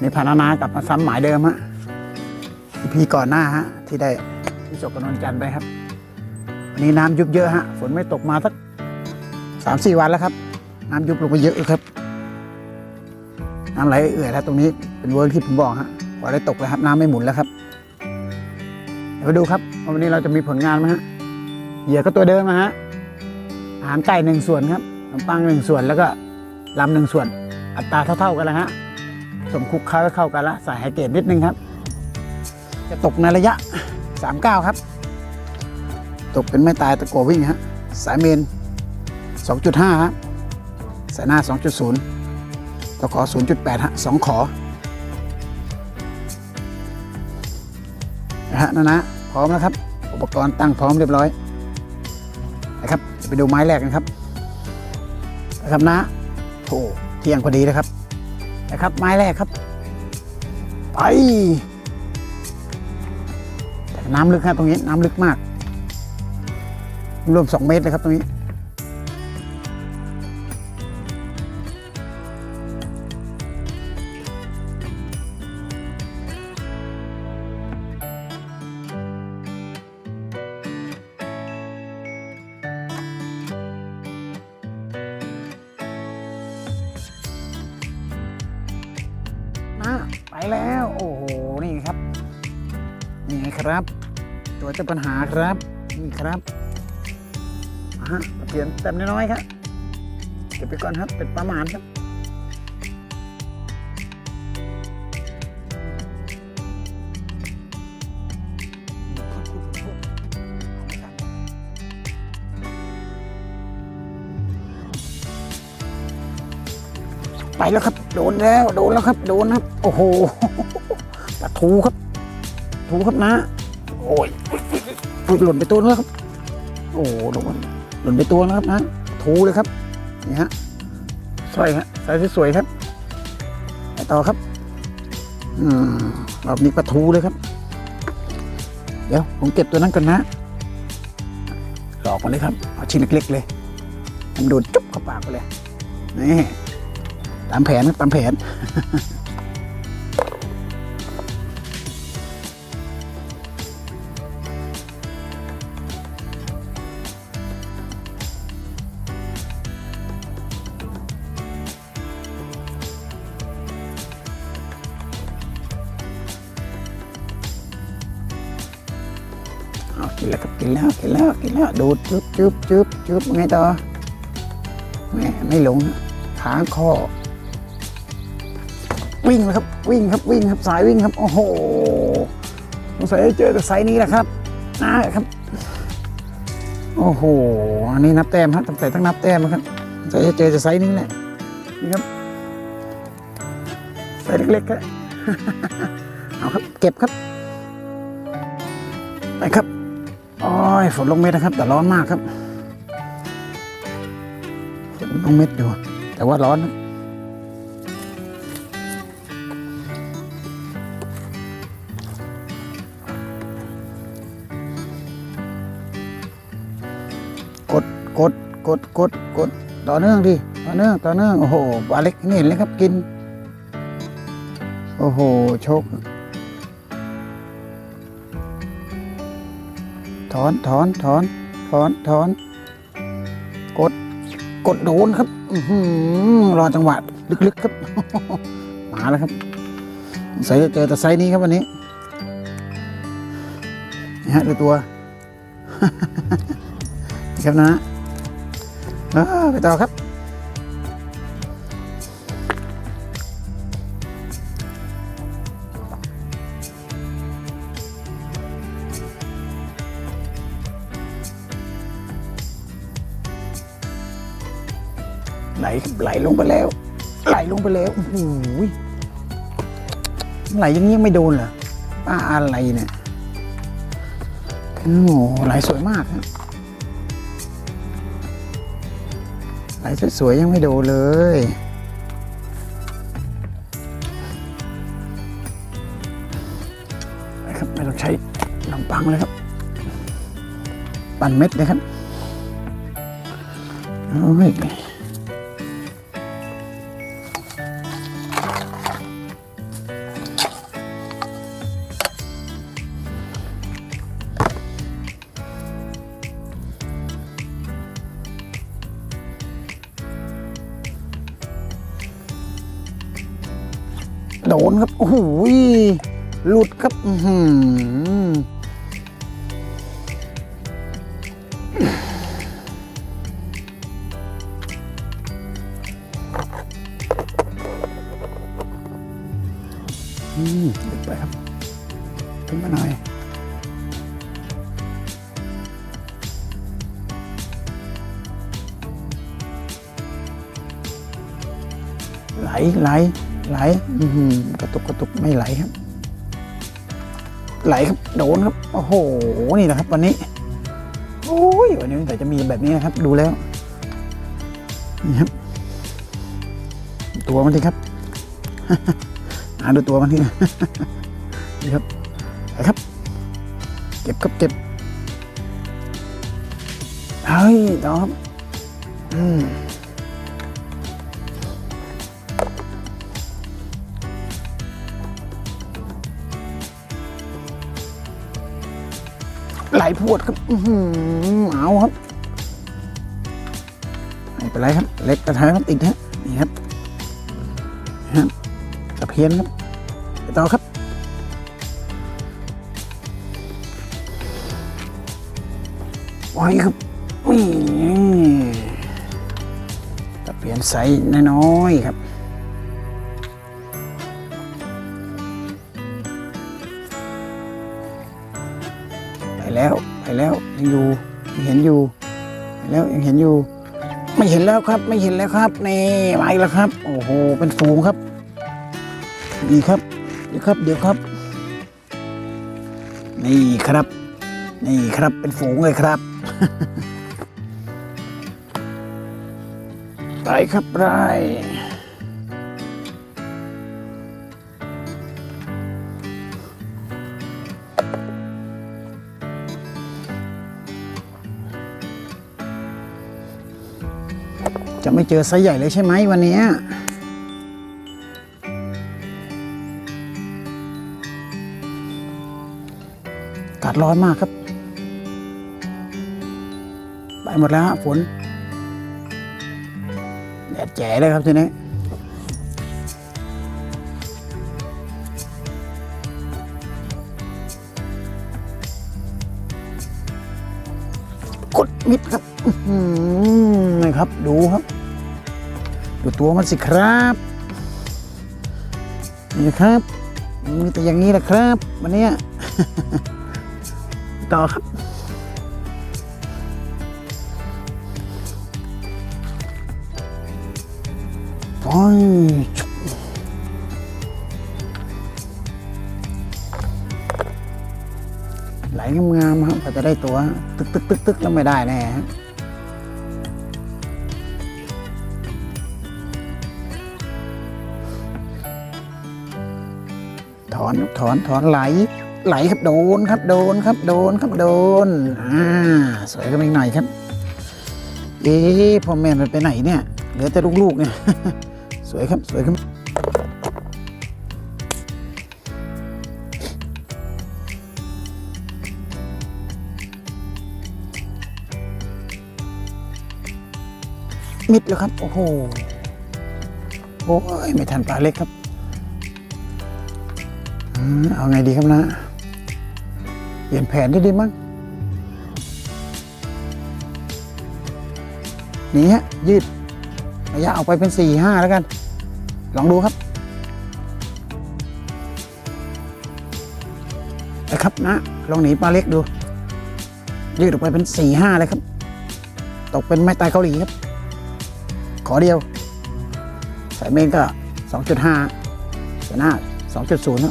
ในพานานากับมาซ้ำหมายเดิมฮะพี่ก่อนหน้าฮะที่ได้ที่จกกับนนจันไปครับวันนี้น้ำยุบเยอะฮะฝนไม่ตกมาสักสามสี่วันแล้วครับ น้ำยุบลงไปเยอะครับ น้ำไหลเอื่อยแล้วตรงนี้เป็นเวิร์กที่ผมบอกฮะพอได้ตกแล้วครับ น้ำไม่หมุนแล้วครับเดี๋ยวดูครับวันนี้เราจะมีผลงานไหมฮะเหยื่อก็ตัวเดิมนะฮะอาหารไก่หนึ่งส่วนครับขนมปังหนึ่งส่วนแล้วก็ลำหนึ่งส่วน อัตราเท่าๆกันแล้วฮะ สมคลุกเคล้าให้เข้ากันละใส่ไฮเกรดนิดนึงครับ จะตกในระยะ 39 ครับ ตกเป็นไม่ตายตะโกวิ่งฮะสายเมน 2.5ครับสายหน้า 2.0ตะขอ 0.8ฮะ2ขอนะฮะนะนะพร้อมแล้วครับ อุปกรณ์ตั้งพร้อมเรียบร้อยนะครับไปดูไม้แรกกันครับนะครับนะโถเที่ยงพอดีนะครับ นะครับไม้แรกครับ ไปแต่น้ำลึกครับตรงนี้น้ำลึกมาก รวมสองเมตรเลยครับตรงนี้ นะ ไปแล้ว โอ้โห นี่ครับ นี่ครับ ตัวเจ้าปัญหาครับ นี่ครับอะฮะเขียนเต็มน้อยๆครับ เก็บไปก่อนครับ เป็นประมาณครับไปแล้วครับ โดนแล้วโดนแล้วครับ โดนครับ โอ้โหปะทูครับทูครับนะ โอ้ยอุ๊ยหล่นไปตัวแล้วครับ โอ้โหหล่นหล่นไปตัวแล้วครับนะทูเลยครับนี่ฮะสร้อยฮะสายสวยครับไปต่อครับ อืมรอบนี้ปลาทูเลยครับ เดี๋ยวผมเก็บตัวนั้นก่อนนะหลอกมาเลยครับเอาชิ้นเล็กๆเลยผมโดนจุ๊บเข้าปากไปเลยนี่ ตามแผนครับตามแผนเอากินแล้วกินแล้วกินแล้วกินแล้วดูดจุ๊บจุ๊บจุ๊บจุ๊บไงต่อแม่ไม่หลงขาคอ วิ่งเลยครับวิ่งครับวิ่งครับสายวิ่งครับโอ้โหสงสัยจะเจอแต่ไซส์นี้แหละครับนะครับ โอ้โหอันนี้นับแต้มครับตั้งแต่ต้องนับแต้มครับสงสัยจะเจอแต่ไซส์นี้แหละนี่ครับไซส์เล็กๆครับเอาครับเก็บครับไปครับโอ้ยฝนลงเม็ดนะครับ แต่ร้อนมากครับฝนลงเม็ดอยู่แต่ว่าร้อนนะ กดกดกดกดต่อเนื่องดิต่อเนื่องต่อเนื่องโอ้โหปลาเล็กนี่เห็นเลยครับกิน โอ้โหโชคถอนถอนถอนถอนถอนกดกดโดนครับอรอจังหวะลึกๆครับมาแล้วครับใส่เจอแต่ไซนี้ครับวันนี้นี่ฮะดูตัวนะครับนะ ไปต่อครับ ไหลไหลลงไปแล้ว ไหลลงไปแล้วโอ้โหไหลอยังนี้ยไม่โดนเหรอป้าอะไรเนี่ยโอ้โหไหลสวยมากครั สายสวยๆยังไม่โดนเลย นะครับไม่ต้องใช้ลำปังเลยครับ ปั่นเม็ดเลยครับโอ้ย นครับโอ้โหหลุดครับอือืมหลุดไปครับขึ้นมาหน่อยไหลไหล ไหลอื้อหือกระตุกกระตุกไม่ไหลครับ ไหลครับโดนครับโอ้โหนี่แหละครับ วันนี้โอ้ยวันนี้แต่จะมีแบบนี้นะครับ ดูแล้วนี่ครับ ตัวมันทีครับหาดูตัวมันทีนี่ครับไปครับ เก็บครับเก็บเฮ้ยต่อครับอืม ไหลพวดครับอือเอาครับไม่เป็นไรครับ เล็กกระทาครับติดฮะนี่ครับฮะตะเพียนครับไปต่อครับไว้ครับนี่ตะเพียนใสน้อยๆครับ แล้วไปแล้วยังอยู่ยังเห็นอยู่ไปแล้วยังเห็นอยู่ ไม่เห็นแล้วครับ ไม่เห็นแล้วครับนี่มาอีกแล้วครับ โอ้โหเป็นฝูงครับนี่ครับ เดี๋ยวครับ เดี๋ยวครับ นี่ครับ นี่ครับเป็นฝูงเลยครับไปครับไร จะไม่เจอไซส์ใหญ่เลยใช่ไหมวันนี้กาดร้อนมากครับ ไปหมดแล้วฝนแดดแจ๋เลยครับทีนี้ ตัวมันสิครับนี่ครับมีแต่อย่างนี้แหละครับวันนี้ต่อครับโอ้ยไหลงามๆครับกว่าจะได้ตัว ตึกตึกตึกตึกแล้วไม่ได้แน่ ฮะถอนถอนถอนไหล ไหลครับโดนครับโดนครับโดนครับโดนอ่าสวยกันอีกหน่อยครับเอ๊ะพ่อแม่มันไปไหนเนี่ยเหลือแต่ลูกๆเนี่ยสวยครับสวยครับมิดแล้วครับ โอ้โห โอ้ย ไม่ทันปลาเล็กครับ เอาไงดีครับนะ เปลี่ยนแผนได้ดีมั้งนี่ฮะยืดระยะออกไปเป็นสี่ห้าแล้วกัน ลองดูครับนะครับนะ ลองหนีปลาเล็กดู ยืดออกไปเป็นสี่ห้าเลยครับ ตกเป็นไม้ตายเกาหลีครับ ขอเดียว สายเมนก็สองจุดห้าส่วนหน้าสองจุดศูนย์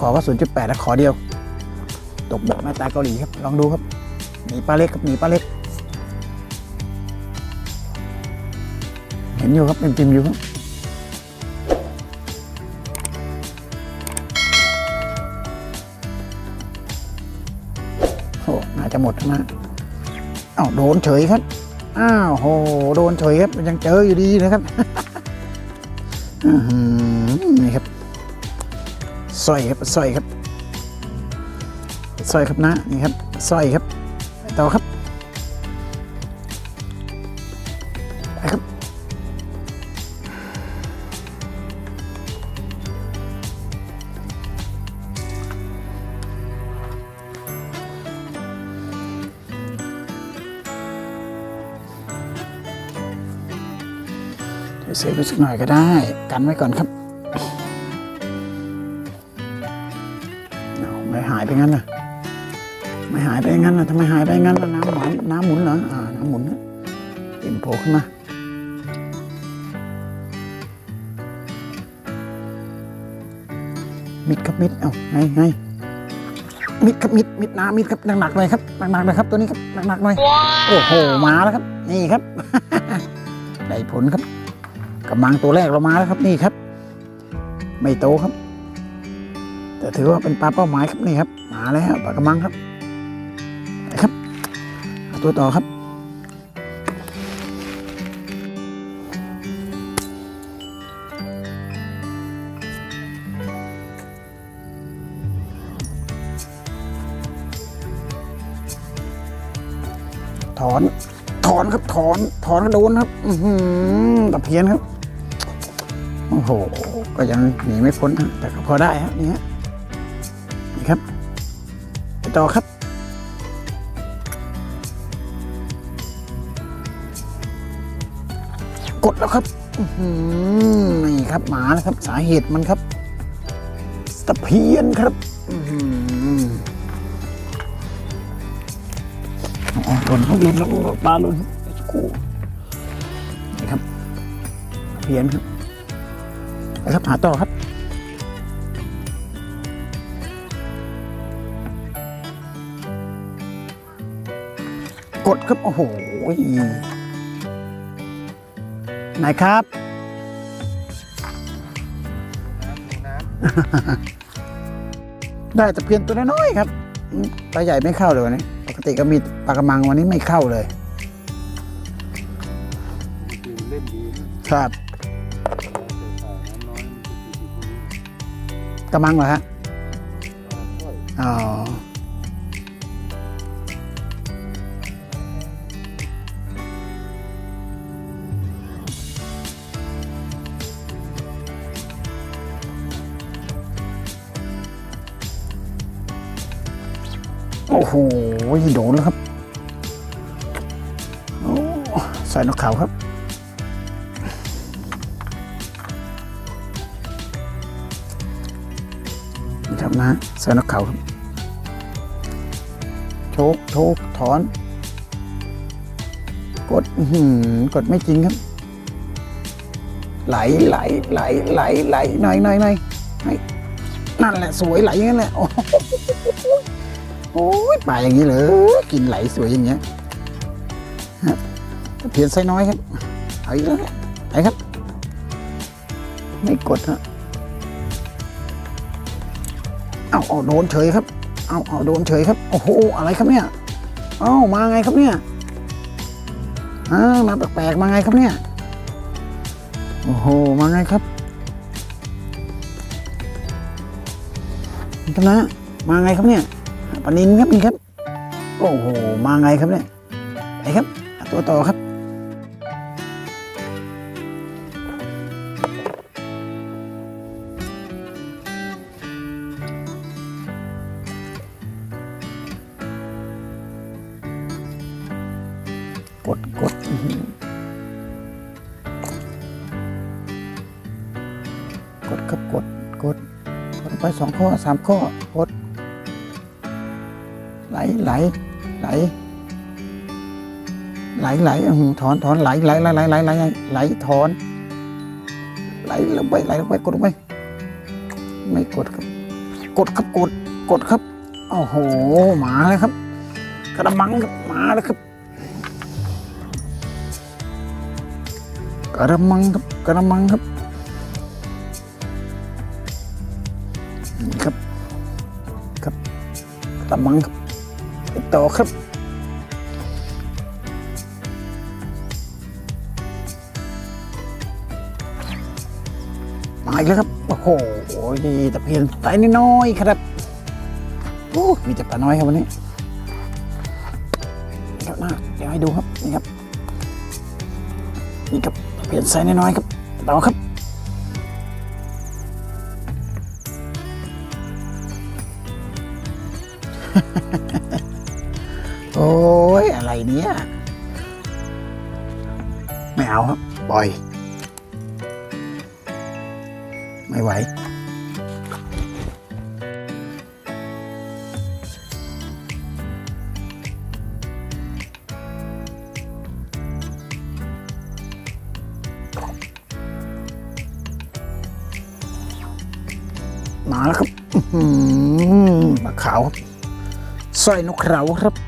ขอก็ศูนย์จุดแปดแล้วขอเดียว ตกแบบม้ตาเกาหลีครับ ลองดูครับ หนีปลาเล็กครับ หนีปลาเล็ก เห็นอยู่ครับเป็นจิมอยู่ครับโอ้น่าจะหมดนะอ้าวโดนเฉยครับ อ้าวโห โดนเฉยครับ ยังเจออยู่ดีนะครับ อือหือนี่ครับ สร้อยครับสร้อยครับสร้อยครับนะนี่ครับสร้อยครับต่อครับไปครับเสียไปสักหน่อยก็ได้ กันไว้ก่อนครับ ไม่หายไปงั้นนะไม่หายไปงั้นนะทำไมหายไปงั้นล่ะน้ำหวานน้ำหมุนเหรออ่าน้ำหมุนนะเต็มโผล่ขึ้นมามิดครับมิดเอาไงไงมิดครับมิดมิดน้ำมิดครับหนักๆเลยครับหนักๆเลยครับตัวนี้ครับหนักๆเลยโอ้โหมาแล้วครับ นี่ครับได้ผลครับกำลังตัวแรกเรามาแล้วครับนี่ครับ ไม่โตครับ แต่ถือว่าเป็นปลาเป้าหมายครับนี่ครับ มาแล้วปลากระมังครับไปครับ ตัวต่อครับ ถอน ถอนครับ ถอน ถอนก็โดนครับ อือหือตะเพียนครับ โอ้โห ก็ยังหนีไม่พ้นฮะแต่ก็พอได้ครับนี่ฮะนี่ครับ ต่อครับ กดแล้วครับอือหือนี่ครับหมาแล้วครับ สาเหตุมันครับตะเพียนครับออหืออ๋อหล่นครับหล่นแล้วปลาหล่นครับสักครู่นี่ครับตเพียนครับครับหาต่อครับ กดครับโอ้โหไหนครับได้แต่เพียนตัวน้อยๆครับปลาใหญ่ไม่เข้าเลยวันนี้ ปกติก็มีปลากระมังวันนี้ไม่เข้าเลย ครับกระมังเหรอฮะ อ้โหโดนแล้วครับใส่นกเขาครับนี่ครับนะใส่นกเขาครับโชกโชกถอน กดหือกดไม่จริงครับ ไหลไหลไหลไหลไหลหน่อยหน่อยหน่อยนั่นแหละสวยไหลอย่างนั้นแหละ โอ้ยป่าอย่างนี้เลยกินไหลสวยอย่างเงี้ยเพียนไส้น้อยครับเอาอีกแล้วไหนครับ ไม่กดฮะเอาเอาโดนเฉยครับเอาเอาโดนเฉยครับโอ้โหอะไรครับเนี่ยเอามาไงครับเนี่ยอ่ามาแปลกๆมาไงครับเนี่ยโอ้โหมาไงครับครับนะมาไงครับเนี่ย ปนินครับนี่ครับ โอ้โห มาไงครับเนี่ยไหนครับ ตัวต่อครับ กดกดกดครับกดกดกดไปสองข้อสามข้อกด ไหลไหลไหลไหลไหลถอนถอนไหลไหลไหลไหลไหลไหลไหลถอน ไหลลงไปไหลลงไปกดลงไปไม่กดครับ กดครับกดกดครับโอ้โหหมาเลยครับ กระมังครับหมาเลยครับ กระมังครับกระมังครับนี่ครับครับกระมังครับ ต่อครับมาอีกแล้วครับ โอ้โหตะเพียนไซส์น้อยครับ โอ้ มีแต่ปลาน้อยครับวันนี้ครับนะเดี๋ยวให้ดูครับ นี่ครับ นี่ครับตะเพียนไซส์น้อยครับ ต่อครับ โอ้ยอะไรเนี่ย ไม่เอาครับปล่อย ไม่ไหวมาแล้วครับอื้อหือปลาขาวครับสร้อยนกเขาครับนี่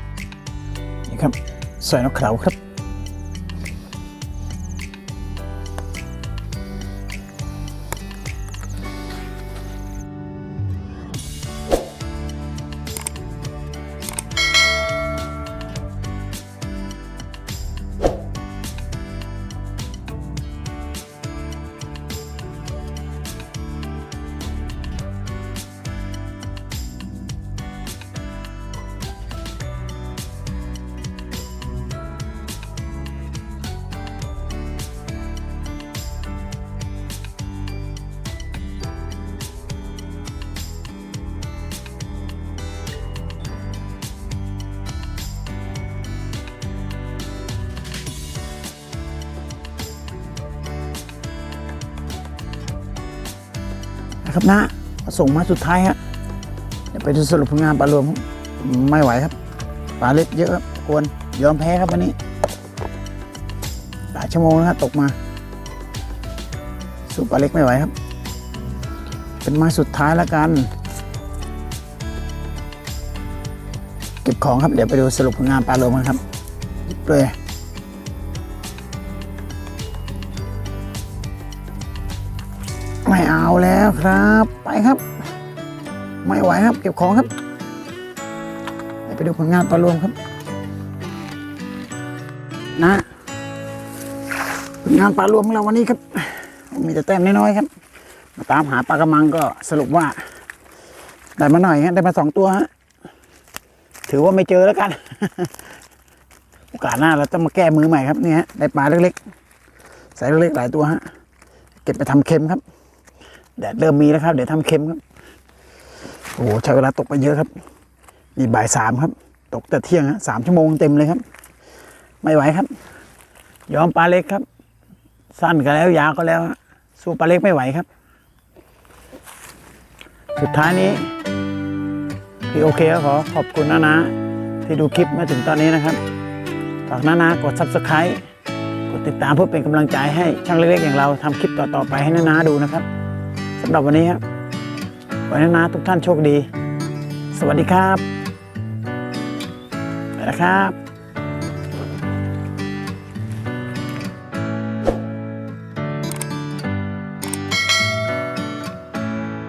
ครับสร้อยนกเขาครับ นะครับนะส่งมาสุดท้ายฮะเดี๋ยวไปดูสรุปผลงานปลารวมไม่ไหวครับปลาเล็กเยอะครับกวนยอมแพ้ครับวันนี้หลายชั่วโมงนะครับตกมา สู้ปลาเล็กไม่ไหวครับ เป็นมาสุดท้ายแล้วกัน เก็บของครับเดี๋ยวไปดูสรุปผลงานปลารวมกันครับหยิบเลย ครับ ไปครับ ไม่ไหวครับ เก็บของครับ ไปดูผลงานปลารวมครับ นะผลงานปลารวมของเราวันนี้ครับ มีแต่แต้มน้อยๆครับ มาตามหาปลากระมังก็สรุปว่า ได้มาหน่อยฮะได้มาสองตัวฮะถือว่าไม่เจอแล้วกัน โอกาสหน้าเราต้องมาแก้มือใหม่ครับนี่ฮะได้ปลาเล็กๆสายเล็กๆหลายตัวฮะเก็บไปทำเค็มครับ แดดเริ่มมีแล้วครับ เดี๋ยวทำเค็มครับ โอ้โหใช้เวลาตกไปเยอะครับนี่บ่ายสามครับ ตกแต่เที่ยงฮะสามชั่วโมงเต็มเลยครับ ไม่ไหวครับ ยอมปลาเล็กครับ สั้นก็แล้วยาวก็แล้วสู้ปลาเล็กไม่ไหวครับ สุดท้ายนี้พี่โอเคก็ขอขอบคุณนะนะ ที่ดูคลิปมาถึงตอนนี้นะครับฝากนะนะกด subscribe กดติดตามเพื่อเป็นกำลังใจให้ช่างเล็กๆอย่างเราทำคลิปต่อๆไปให้นานาดูนะครับ สำหรับวันนี้ครับวันนี้นะทุกท่านโชคดี สวัสดีครับนะครับ